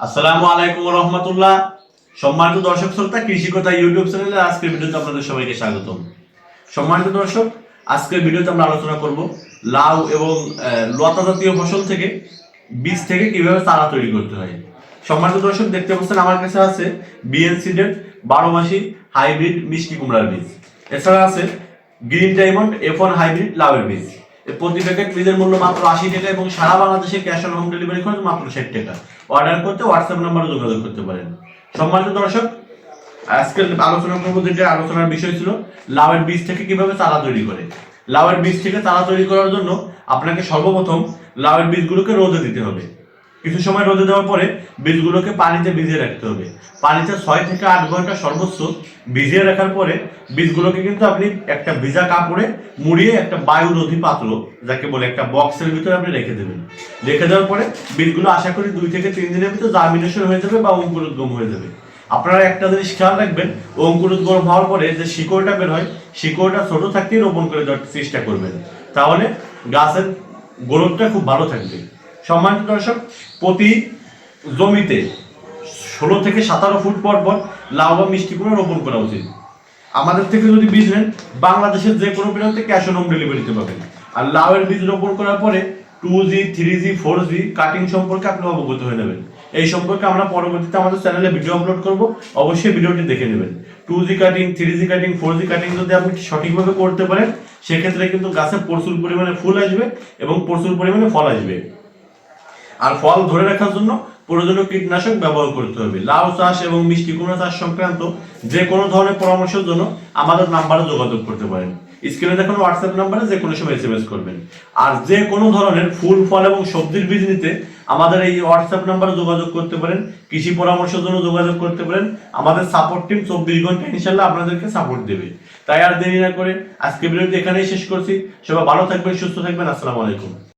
আসসালামু আলাইকুম রহমতুল্লাহ। সম্মানিত দর্শক শ্রোতা, কৃষি কথা ইউটিউব চ্যানেলে আজকের ভিডিওতে আপনাদের সবাইকে স্বাগতম। সম্মানিত দর্শক, আজকের ভিডিওতে আমরা আলোচনা করব লাউ এবং লতা জাতীয় ফসল থেকে, বীজ থেকে কীভাবে চারা তৈরি করতে হয়। সম্মানিত দর্শক, দেখতে পাচ্ছেন আমার কাছে আছে বিএনসি ডেট বারো মাসি হাইব্রিড মিষ্টি কুমড়ার বীজ। এছাড়া আছে green diamond F one hybrid লাউয়ের বীজ। প্রতি প্যাকেট বীজের মূল্য মাত্র আশি টাকা এবং সারা বাংলাদেশে ক্যাশ অন হোম ডেলিভারি খরচ মাত্র ষাট টাকা। অর্ডার করতে, হোয়াটসঅ্যাপ নাম্বারে যোগাযোগ করতে পারেন। সম্মানিত দর্শক, আজকের আলোচনা করব যেটা আলোচনার বিষয় ছিল, লাউয়ের বীজ থেকে কীভাবে চারা তৈরি করে। লাউয়ের বীজ থেকে চারা তৈরি করার জন্য আপনাকে সর্বপ্রথম লাউয়ের বীজগুলোকে রোদে দিতে হবে। কিছু সময় রোদে দেওয়ার পরে বীজগুলোকে পানিতে ভিজিয়ে রাখতে হবে। পানিতে ছয় থেকে আট ঘণ্টা সর্বোচ্চ ভিজিয়ে রাখার পরে বীজগুলোকে কিন্তু আপনি একটা ভিজা কাপড়ে মুড়িয়ে একটা বায়ুরোধী পাত্র, যাকে বলে একটা বক্সের ভিতরে আপনি রেখে দেবেন। রেখে দেওয়ার পরে বীজগুলো আশা করি দুই থেকে তিন দিনের ভিতরে জার্মিনেশন হয়ে যাবে বা অঙ্কুরোদ্গম হয়ে যাবে। আপনারা একটা জিনিস খেয়াল রাখবেন, অঙ্কুরোদ্গম হওয়ার পরে যে শিকড়টা বের হয়, শিকড়টা ছোট থাকতেই রোপণ করে দেওয়ার চেষ্টা করবেন। তাহলে গাছের গ্রোথটা খুব ভালো থাকবে। সম্মানিত দর্শক, প্রতি জমিতে ষোলো থেকে সতেরো ফুট পর পর লাউ বা মিষ্টি কুমড়া রোপণ করা উচিত। আমাদের থেকে যদি বীজ নেন, বাংলাদেশের যে কোনো প্রান্তে ক্যাশ অন হোম ডেলিভারিতে পাবেন। আর লাউয়ের বীজ রোপণ করার পরে two G three G four G cutting সম্পর্কে আপনি অবগত হয়ে নেবেন এই সম্পর্কে আমরা পরবর্তীতে আমাদের চ্যানেলে ভিডিও আপলোড করব, অবশ্যই ভিডিওটি দেখে নেবেন। Two G cutting three G cutting four G cutting যদি আপনি সঠিকভাবে করতে পারেন, সেক্ষেত্রে কিন্তু গাছে প্রচুর পরিমাণে ফুল আসবে এবং প্রচুর পরিমাণে ফল আসবে। আর ফল ধরে রাখার জন্য প্রয়োজনীয় কীটনাশক ব্যবহার করতে হবে। লাউ চাষ এবং মিষ্টি কুমড়া চাষ সংক্রান্ত যে কোনো ধরনের পরামর্শের জন্য আমাদের নাম্বারে যোগাযোগ করতে পারেন। স্ক্রিনে দেখুন হোয়াটসঅ্যাপ নাম্বারে যে কোনো সময় এসএমএস করবেন। আর যে কোনো ধরনের ফুল, ফল এবং সবজির বীজ নিতে আমাদের এই হোয়াটসঅ্যাপ নাম্বারে যোগাযোগ করতে পারেন। কৃষি পরামর্শের জন্য যোগাযোগ করতে পারেন। আমাদের সাপোর্ট টিম চব্বিশ ঘণ্টা ইনশাল্লাহ আপনাদেরকে সাপোর্ট দেবে। তাই আর দেরি না করে আজকে ভিডিওটি এখানেই শেষ করছি। সবাই ভালো থাকবেন, সুস্থ থাকবেন। আসসালামু আলাইকুম।